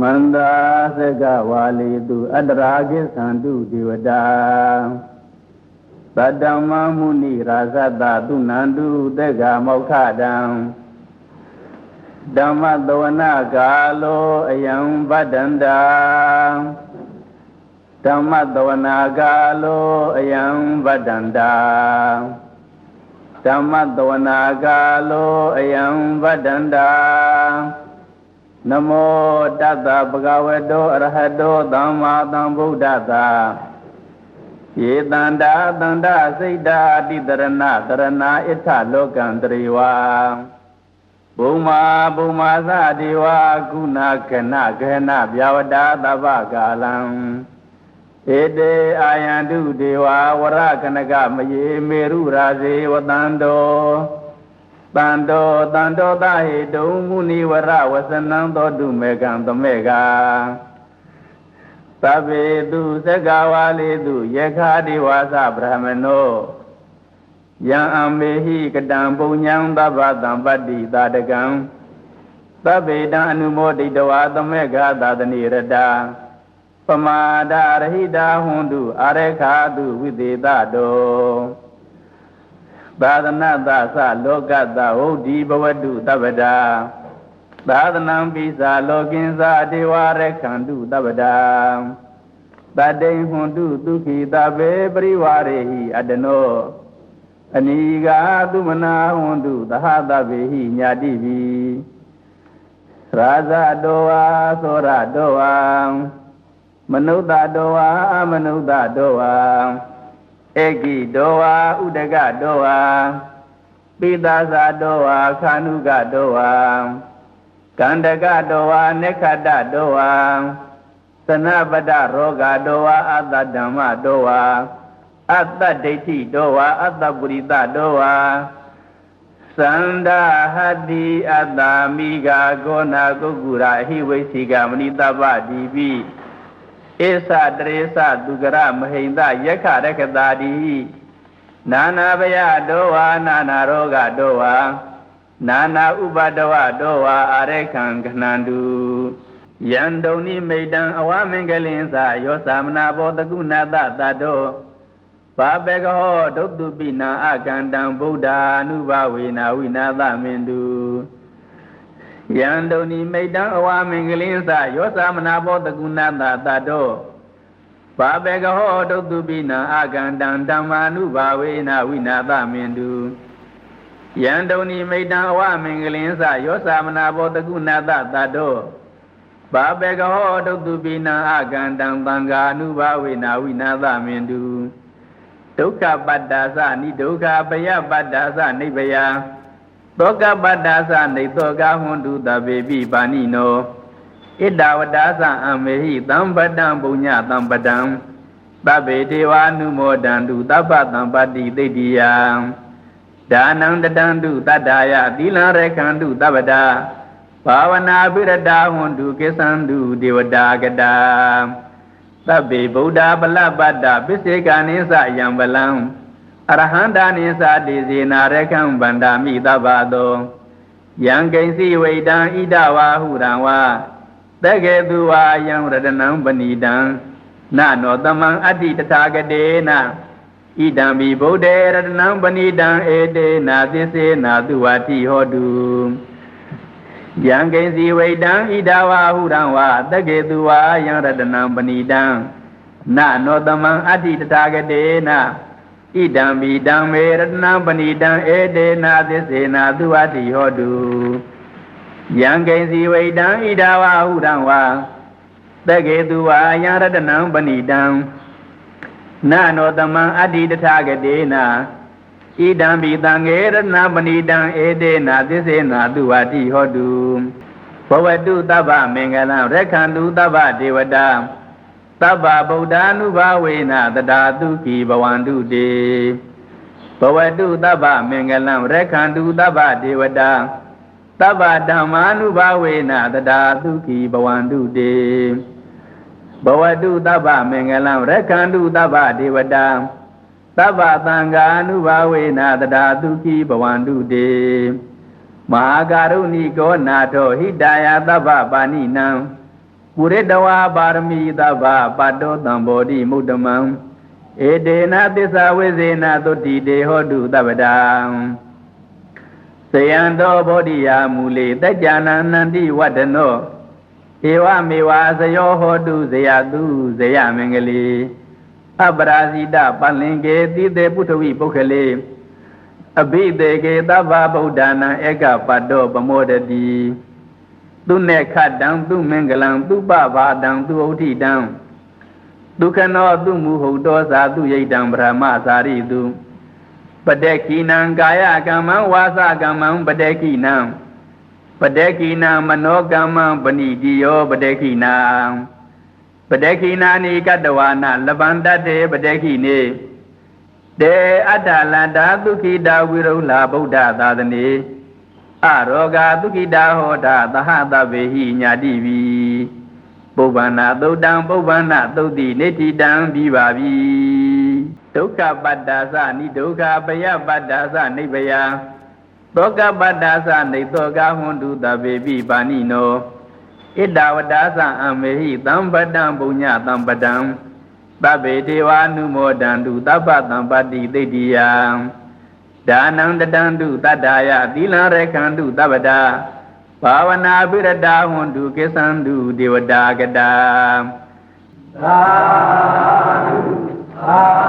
မန္တာသကဝါလီတုအတ္တရာကိသန္တုဒေဝတာသတ္တမမုနိရာဇတသုနန္တုတေကမောက္ခတံဓမ္မသဝနာကာလောအယံဗဒ္ဒန္တာဓမ္မသဝနာကာလောအယံဗဒ္ဒန္တာဓမ္မသဝနာကာလောအယံဗဒ္ဒန္တာ နမောတတ္တဗဂဝတောအရဟတောသမ္မာသမ္ဗုဒ္ဓသာယေတန္တာတန္တာစိတ်တာအတိတရဏတရဏဣထလောကံတရေဝါဘုံမာဘုံမာသဒေဝကုဏကနကနဗျာဝတာသဗ္ဗကာလံဧတေအာယန္တုဒေဝဝရကနကမယေမေရုရာဇေဝတန္တော တန်တောတန်တောသဟေတုံမုနိဝရဝစနံသောတုမေကံသမေကသဗ္ဗေတုသက္ကဝါလေတုယခာတိဝါစဗြဟ္မနောယံအမေဟိကတံပုံညံသဗ္ဗတံပတ္တိသာတကံသဗ္ဗေတံအနုမောဒိတဝါသမေကသာသနိရတာပမာဒရဟိတာဟွန်တုအာရခာတုဝိသေတတော သာသနသသလောကတဟုတ်ဒီဘဝတုတပ္ပဒါသာသနံပိစာလောကင်းစာဒေဝရခန္တုတပ္ပဒါတတိဟွန်တုဒုက္ခိတဘေပရိဝရေဟိအတနောအနိကာသုမနာဟွန်တုသဟတဗေဟိညာတိပိရာဇတောဝါသောရတောဝါမနုဿတောဝါအမနုဿတောဝါ ဧကိတောဝါဥဒကတောဝါပိသာဇာတောဝါခာနုကတောဝါကန္တကတောဝါနေခတတောဝါသနပတရောဂတောဝါအတ္တဓမ္မတောဝါအတ္တဒိဋ္ဌိတောဝါအတ္တပုရိသတောဝါသန္ဒဟတိအတ္တမိဂာကောနာကုက္ကုရာဟိဝိသိကမဏိတပ္ပဒီပိ ဧသတရေသသူကရမဟိန္ဒယက္ခရကတာတိနာနာဘယတောဝါနာနာရောဂတောဝါနာနာဥပဒဝတောဝါအာရခံခဏန္တုယံတုန်နိမိတံအဝမင်္ဂလင်္စာယောသမနာဘောတကုဏတတတောဘာဘေကဟောဒုတုပိနာအကန္တံဗုဒ္ဓ ानु ဘဝေနာဝိနာသမင်တု ယံတုန်နိမိတံအဝမင်္ဂလင်္စာယောသမနာဘောတကုဏတတတောဘာဘေကဟောဒုတုပိနာအကန္တံဓမ္မာနုဘာဝေနာဝိနာသမင်တုယံတုန်နိမိတံအဝမင်္ဂလင်္စာယောသမနာဘောတကုဏတတတောဘာဘေကဟောဒုတုပိနာအကန္တံသံဃာနုဘာဝေနာဝိနာသမင်တုဒုက္ခပတ္တာသနိဒုက္ခပယပတ္တာသနိဗ္ဗယ သောကပတ္တာသနေသောကဟွန်တုတဗေပိပါဏိနောဣဒဝတ္တာသအမေဟိသံပတံပုညသံပတံသဗ္ဗေဒေဝ ानु မောဒန္တုသဗ္ဗတံပတ္တိသိတ္တိယဒါနံတတံတုတတ္တာယသီလံရခန္တုသဗ္ဗတာဘာဝနာပိရတာဟွန်တုကိသံတုဒေဝတာကတာသဗ္ဗေဗုဒ္ဓပလပတ္တပစ္စေကာနိသယံပလံ အရဟန္တာနိသတိဇေနာရခံဗန္ဒာမိသဗ္ဗတောယံကိဉ္စီဝိတံဣဒဝါဟုရံဝါတကေသူဝါယံရတနံပဏိတံနနောတမံအတ္တိတထာဂတေနဣဒံဘိဗုဒ္ဓေရတနံပဏိတံဧတေနာသစ္စေနာသူဝတိဟောတုယံကိဉ္စီဝိတံဣဒဝါဟုရံဝါတကေသူဝါယံရတနံပဏိတံနနောတမံအတ္တိတထာဂတေန ဣဒံဘိတံမေရတနံပဏိတံဧတေနာသစ္စေနာသူဝတိဟောတုယံကိဉ္စီဝိတံဣဒဝါဟုရံဝါတကေသူဝါယံရတနံပဏိတံနနောတမံအတ္တိတထာဂတေနာဣဒံဘိတံငေရဏပဏိတံဧတေနာသစ္စေနာသူဝတိဟောတုဘဝတုတဗ္ဗမင်္ဂလံရက္ခန္တုတဗ္ဗဒေဝတာ သဗ္ဗဗုဒ္ဓ ानु ဘာဝေနတတာတုခိဘဝန္တုတေဘဝတုတဗ္ဗမင်္ဂလံရက္ခန္တုတဗ္ဗဒေဝတာသဗ္ဗဓမ္မာနုဘာဝေနတတာတုခိဘဝန္တုတေဘဝတုတဗ္ဗမင်္ဂလံရက္ခန္တုတဗ္ဗဒေဝတာသဗ္ဗသံဃာနုဘာဝေနတတာတုခိဘဝန္တုတေမဟာကာရုဏိကောနာထောဟိတယာသဗ္ဗပါဏိနံ ပုရိတဝါပါရမီသဗ္ဗပတ္တောတံဘောဓိမုဒ္ဓမံဧတေနသစ္စာဝိဇေနသုတိတေဟောတုသဗ္ဗတံဇယံတောဘောဓိယာမူလေတကြ္ကြနာနန္တိဝတ္တနောဧဝမေဝဇယောဟောတုဇယတုဇယမင်္ဂလီအပရာဇိတပလင်ကေတိတေပုထဝိပုခလေအဘိတေကေသဗ္ဗဗုဒ္ဓနာဧကပတ္တောပမောဒတိ သူနေခတံသူမင်္ဂလံသူပဘာတံသူဥဋ္ဌိတံဒုက္ခနောသူမူဟုတ်တော်သာသူယိတံဗြဟ္မသာရိတုပတေကိနံကာယကမ္မံဝါစကမ္မံပတေကိနံပတေကိနံမနောကမ္မံပဏိတိယောပတေကိနံပတေကိနာနိကတဝါနလဗန္တတေပတေကိနေတေအတ္တလန္တာဒုက္ခိတာဝိရုလာဗုဒ္ဓသာသနေ အရောဂဒုက္ခိတာဟောတာသဟတဗေဟိညာတိဝီပုဗ္ဗန္နာသုတ်တံပုဗ္ဗန္နာသုတ်တိနေတိတံပြီးပါပြီဒုက္ခပတ္တာသနိဒုက္ခပယပတ္တာသနိဗ္ဗယသောကပတ္တာသနေသောကဟွန်တုတဗေပိပါဏိနောဣဒဝတ္တာသအမေဟိသံပတံပုညသံပတံသဗ္ဗေဒေဝ ानु မောဒန္တုသဗ္ဗတံပတ္တိသိတ္တိယံ ဒါနံတတံတုတတ္တာယသီလံရခန္တုသဗ္ဗတာဘာဝနာပိရတာဟွန်တုကိသံတုဒေဝတာကတာသာဓုသာဓုသာ